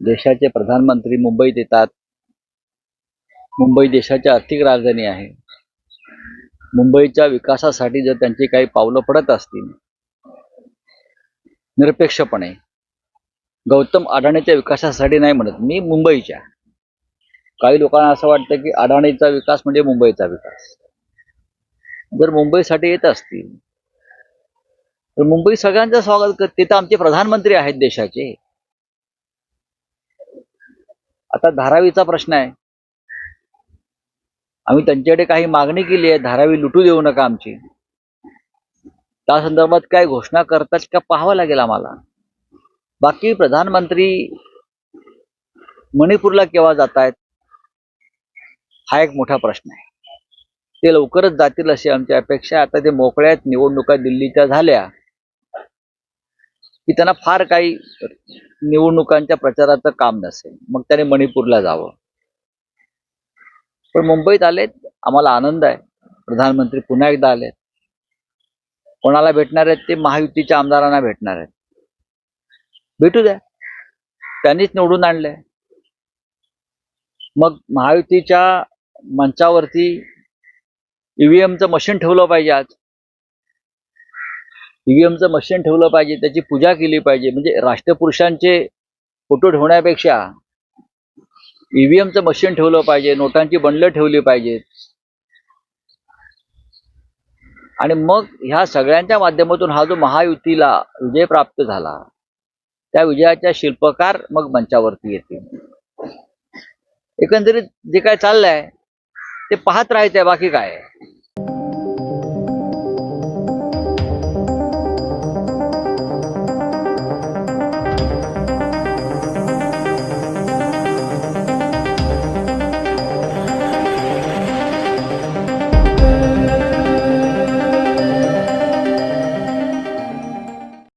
देशाचे प्रधानमंत्री मुंबईत येतात. मुंबई देशाची आर्थिक राजधानी आहे. मुंबईच्या विकासासाठी जर त्यांची काही पावलं पडत असतील निरपेक्षपणे गौतम अडाणीच्या विकासासाठी नाही म्हणत मी मुंबईच्या. काही लोकांना असं वाटतं की अडाणीचा विकास म्हणजे मुंबईचा विकास. जर मुंबईसाठी येत असतील तर मुंबई सगळ्यांचं स्वागत करते तर आमचे प्रधानमंत्री आहेत देशाचे. आता धारावीचा प्रश्न आहे. आम्ही त्यांच्याकडे काही मागणी केली आहे धारावी लुटू देऊ नका आमची. त्या संदर्भात काय घोषणा करतात का पाहावं लागेल आम्हाला. बाकी प्रधानमंत्री मणिपूरला केव्हा जात आहेत हा एक मोठा प्रश्न आहे. ते लवकरच जातील अशी आमची अपेक्षा आता ते मोकळ्यात निवडणुका दिल्लीच्या झाल्या. की त्यांना फार काही निवडणुकांच्या प्रचाराचं काम नसेल. मग त्याने मणिपूरला जावं. पण मुंबईत आलेत आम्हाला आनंद आहे. प्रधानमंत्री पुन्हा एकदा आलेत. कोणाला भेटणार आहेत ते महायुतीच्या आमदारांना भेटणार आहेत. भेटू द्या. त्यांनीच निवडून आणलंय. मग महायुतीच्या मंचावरती ईव्हीएमचं मशीन ठेवलं पाहिजे आज. ईव्हीएमचं मशीन ठेवलं पाहिजे त्याची पूजा केली पाहिजे. म्हणजे राष्ट्रपुरुषांचे फोटो ठेवण्यापेक्षा ईव्हीएमचं मशीन ठेवलं पाहिजे नोटांची बंडलं ठेवली पाहिजेत आणि मग ह्या सगळ्यांच्या माध्यमातून हा जो महायुतीला विजय प्राप्त झाला त्या विजयाच्या शिल्पकार मग मंचावरती येतील. एकंदरीत जे काय चाललंय ते पाहत राहायचंय बाकी काय?